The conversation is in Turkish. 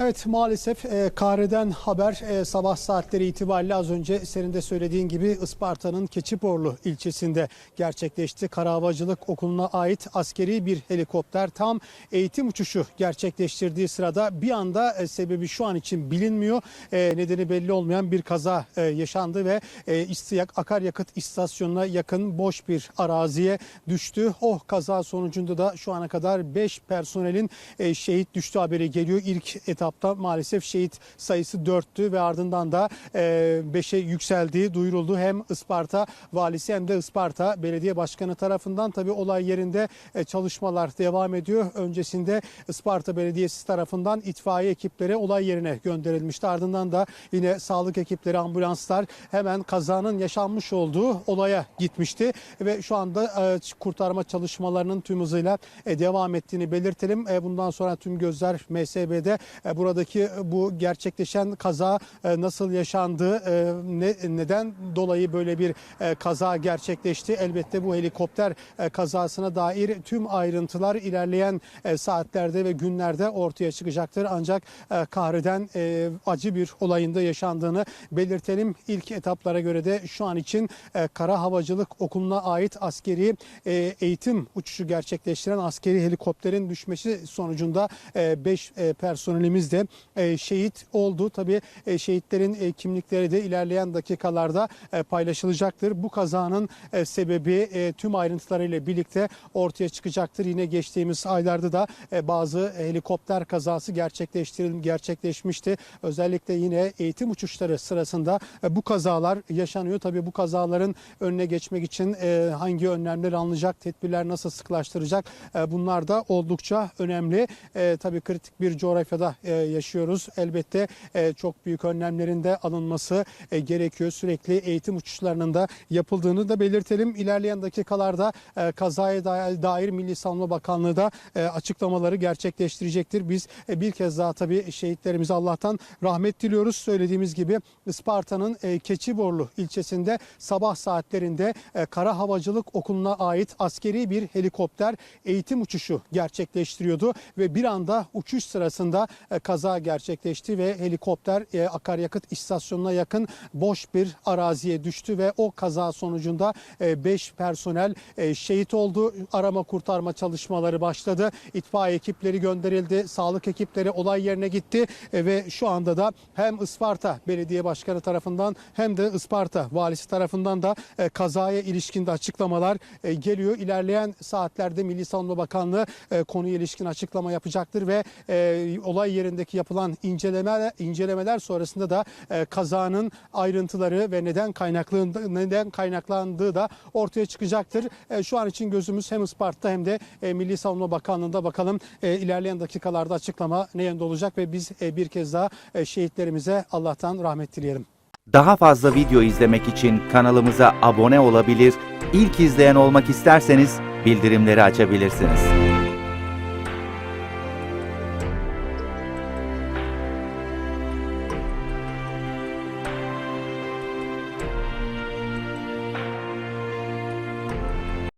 Evet maalesef e, Kahire'den haber e, sabah saatleri itibariyle az önce senin de söylediğin gibi Isparta'nın Keçiporlu ilçesinde gerçekleşti. Karahavacılık Okulu'na ait askeri bir helikopter tam eğitim uçuşu gerçekleştirdiği sırada bir anda e, sebebi şu an için bilinmiyor. E, nedeni belli olmayan bir kaza e, yaşandı ve e, İstiyak akaryakıt istasyonuna yakın boş bir araziye düştü. O kaza sonucunda da şu ana kadar 5 personelin e, şehit düştü haberi geliyor. İlk etapta maalesef şehit sayısı 4'tü ve ardından da 5'e yükseldiği duyuruldu. Hem Isparta valisi hem de Isparta belediye başkanı tarafından tabi olay yerinde e, çalışmalar devam ediyor. Öncesinde Isparta Belediyesi tarafından itfaiye ekipleri olay yerine gönderilmişti. Ardından da yine sağlık ekipleri, ambulanslar hemen kazanın yaşanmış olduğu olaya gitmişti ve şu anda e, kurtarma çalışmalarının tüm hızıyla e, devam ettiğini belirtelim. Bundan sonra tüm gözler MSB'de buradaki bu gerçekleşen kaza e, nasıl yaşandı, e, ne, neden dolayı böyle bir e, kaza gerçekleşti. Elbette bu helikopter e, kazasına dair tüm ayrıntılar ilerleyen e, saatlerde ve günlerde ortaya çıkacaktır. Ancak e, Kahire'den e, acı bir olayında yaşandığını belirtelim. İlk etaplara göre de şu an için e, Kara Havacılık Okulu'na ait askeri e, eğitim uçuşu gerçekleştiren askeri helikopterin düşmesi sonucunda 5 personelimiz de e, şehit oldu. Tabii e, şehitlerin e, kimlikleri de ilerleyen dakikalarda paylaşılacaktır. Bu kazanın sebebi tüm ayrıntılarıyla birlikte ortaya çıkacaktır. Yine geçtiğimiz aylarda da bazı helikopter kazası gerçekleşmişti. Özellikle yine eğitim uçuşları sırasında bu kazalar yaşanıyor. Tabii bu kazaların önüne geçmek için hangi önlemler alınacak, tedbirler nasıl sıklaştıracak bunlar da oldukça önemli. Tabii kritik bir coğrafyada yaşıyoruz. Elbette e, çok büyük önlemlerin de alınması e, gerekiyor. Sürekli eğitim uçuşlarının da yapıldığını da belirtelim. İlerleyen dakikalarda e, kazaya dair, Milli Savunma Bakanlığı da e, açıklamaları gerçekleştirecektir. Biz e, bir kez daha tabii şehitlerimize Allah'tan rahmet diliyoruz. Söylediğimiz gibi Isparta'nın e, Keçiborlu ilçesinde sabah saatlerinde e, Kara Havacılık Okulu'na ait askeri bir helikopter eğitim uçuşu gerçekleştiriyordu ve bir anda uçuş sırasında e, kaza gerçekleşti ve helikopter e, akaryakıt istasyonuna yakın boş bir araziye düştü ve o kaza sonucunda 5 personel e, şehit oldu. Arama kurtarma çalışmaları başladı. İtfaiye ekipleri gönderildi. Sağlık ekipleri olay yerine gitti E, ve şu anda da hem Isparta Belediye Başkanı tarafından hem de Isparta valisi tarafından da e, kazaya ilişkin de açıklamalar e, geliyor. İlerleyen saatlerde Milli Savunma Bakanlığı e, konuya ilişkin açıklama yapacaktır ve e, olay yerindeki yapılan incelemeler incelemeler sonrasında da e, kazanın ayrıntıları ve neden kaynaklandığı neden kaynaklandığı da ortaya çıkacaktır. E, şu an için gözümüz hem Isparta hem de e, Milli Savunma Bakanlığı'nda bakalım e, ilerleyen dakikalarda açıklama ne yönde olacak ve biz e, bir kez daha e, şehitlerimize Allah'tan rahmet dileyelim. Daha fazla video izlemek için kanalımıza abone olabilir, ilk izleyen olmak isterseniz bildirimleri açabilirsiniz.